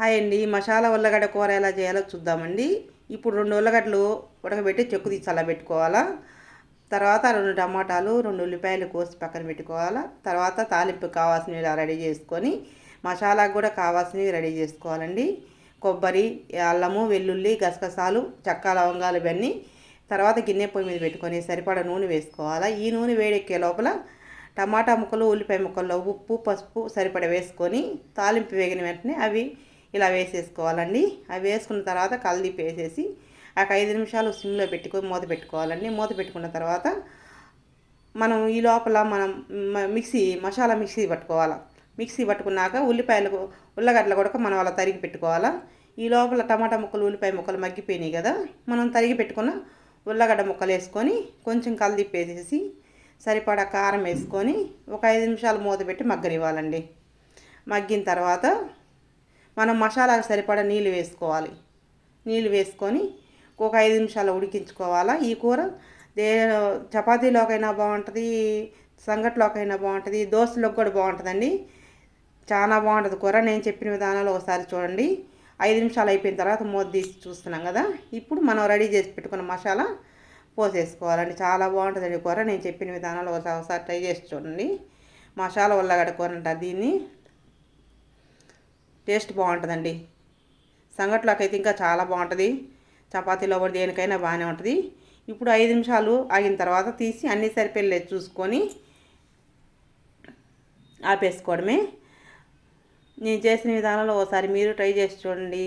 Hi అండి మసాలా ఉల్లగడ్డ కూర ఎలా చేయాలో చూద్దామండి. ఇప్పుడు రెండు ఉల్లగడ్డలు ఉడకబెట్టి చెక్కు తీసి అలా పెట్టుకోవాలా. తర్వాత రెండు టమాటాలు రెండు ఉల్లిపాయలు కోసి పక్కన పెట్టుకోవాలా. తర్వాత తాలింపు కావాల్సినవి ఇలా రెడీ చేసుకొని మసాలాకు కూడా కావాల్సినవి రెడీ చేసుకోవాలండి. కొబ్బరి అల్లము వెల్లుల్లి గసగసాలు చక్క లవంగాలు ఇవన్నీ తర్వాత గిన్నె పొయ్యి మీద పెట్టుకొని సరిపడా నూనె వేసుకోవాలా. ఈ నూనె వేడెక్కే లోపల టమాటా ముక్కలు ఉల్లిపాయ ముక్కల్లో ఉప్పు పసుపు సరిపడ వేసుకొని తాలింపు వేగిన వెంటనే అవి ఇలా వేసేసుకోవాలండి. అవి వేసుకున్న తర్వాత కలదీపి వేసేసి ఒక ఐదు నిమిషాలు సిమ్లో పెట్టుకొని మూత పెట్టుకోవాలండి. మూత పెట్టుకున్న తర్వాత మనం ఈ లోపల మనం మిక్సీ మసాలా మిక్సీ పట్టుకోవాలి. మిక్సీ పట్టుకున్నాక ఉల్లిపాయలు ఉల్లగడ్డలు కూడా మనం అలా తరిగి పెట్టుకోవాలా. ఈ లోపల టమాటా ముక్కలు ఉల్లిపాయ ముక్కలు మగ్గిపోయినాయి కదా. మనం తరిగి పెట్టుకున్న ఉల్లగడ్డ ముక్కలు వేసుకొని కొంచెం కలదిప్పి వేసేసి సరిపడా కారం వేసుకొని ఒక ఐదు నిమిషాలు మూత పెట్టి మగ్గనివ్వాలండి. మగ్గిన తర్వాత మనం మసాలాకు సరిపడా నీళ్ళు వేసుకోవాలి. నీళ్ళు వేసుకొని ఒక ఐదు నిమిషాలు ఉడికించుకోవాలా. ఈ కూర దే చపాతీలోకైనా బాగుంటుంది సంగట్లోకైనా బాగుంటుంది దోశలోకి కూడా బాగుంటుందండి. చాలా బాగుంటుంది కూర. నేను చెప్పిన విధానాలు ఒకసారి చూడండి. ఐదు నిమిషాలు అయిపోయిన తర్వాత మూత తీసి చూస్తున్నాం కదా. ఇప్పుడు మనం రెడీ చేసి పెట్టుకున్న మసాలా పోసేసుకోవాలండి. చాలా బాగుంటుందండి కూర. నేను చెప్పిన విధానాలు ఒకసారి ఒకసారి ట్రై చేసి చూడండి. మసాలా ఉల్లగడ్డ కూర అంటారు దీన్ని. టేస్ట్ బాగుంటుందండి. సంగట్లోకి అయితే ఇంకా చాలా బాగుంటుంది. చపాతీలో కూడా దేనికైనా బాగానే ఉంటుంది. ఇప్పుడు ఐదు నిమిషాలు ఆగిన తర్వాత తీసి అన్ని సరిపోయలేదు చూసుకొని ఆపేసుకోవడమే. నేను చేసిన విధానంలో ఒకసారి మీరు ట్రై చేసి చూడండి.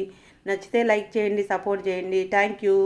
నచ్చితే లైక్ చేయండి సపోర్ట్ చేయండి. Thank you.